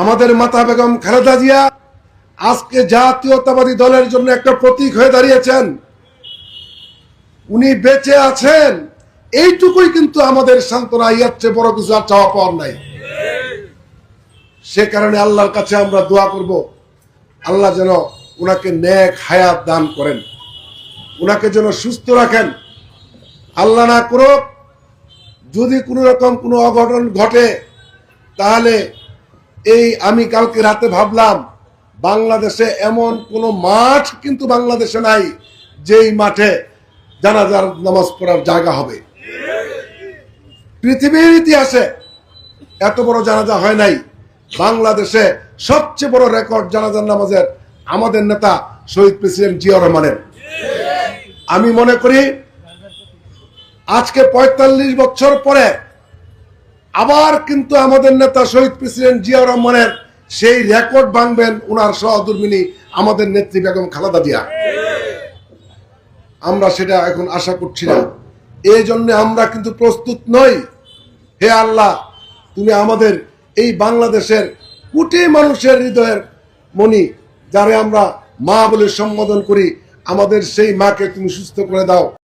আমাদের মাতা বেগম খালেদা জিয়া আজকে জাতীয়তাবাদী দলের জন্য একটা প্রতীক হয়ে দাঁড়িয়েছেন। উনি বেঁচে আছেন। এইটুকুই কিন্তু আমাদের সান্ত্বনা ইয়ার চেয়ে বড় কিছু আর চাওয়া পাওয়ার নাই। সে কারণে আল্লাহর কাছে আমরা দোয়া করব, আল্লাহ যেন ওনাকে ন্যাক হায়াত দান করেন। ওনাকে যেন সুস্থ রাখেন। আল্লাহ না করুক, যদি কোনো রকম কোনো অঘটন ঘটে, তাহলে এই আমি কালকে রাতে ভাবলাম, বাংলাদেশে এমন কোনো মাঠ কিন্তু বাংলাদেশে নাই, যেই মাঠে জানাজার নামাজ পড়ার জায়গা হবে। পৃথিবীর ইতিহাসে এত বড় জানাজা হয় নাই। বাংলাদেশে সবচেয়ে বড় রেকর্ড জানাজার নামাজের আমাদের নেতা শহীদ প্রেসিডেন্ট জিয়া রহমানের। আমি মনে করি, আজকে পঁয়তাল্লিশ বছর পরে আবার কিন্তু আমাদের নেতা শহীদ প্রেসিডেন্ট জিয়া রহমানের সেই রেকর্ড ভাঙবেন উনার সহধর্মিনী আমাদের নেত্রী বেগম খালেদা জিয়া। আমরা সেটা এখন আশা করছি না। এই জন্য আমরা কিন্তু প্রস্তুত নই। হে আল্লাহ, তুমি আমাদের এই বাংলাদেশের কোটি মানুষের হৃদয়ের মনি যারে আমরা মা বলে সম্বোধন করি, আমাদের সেই মাকে তুমি সুস্থ করে দাও।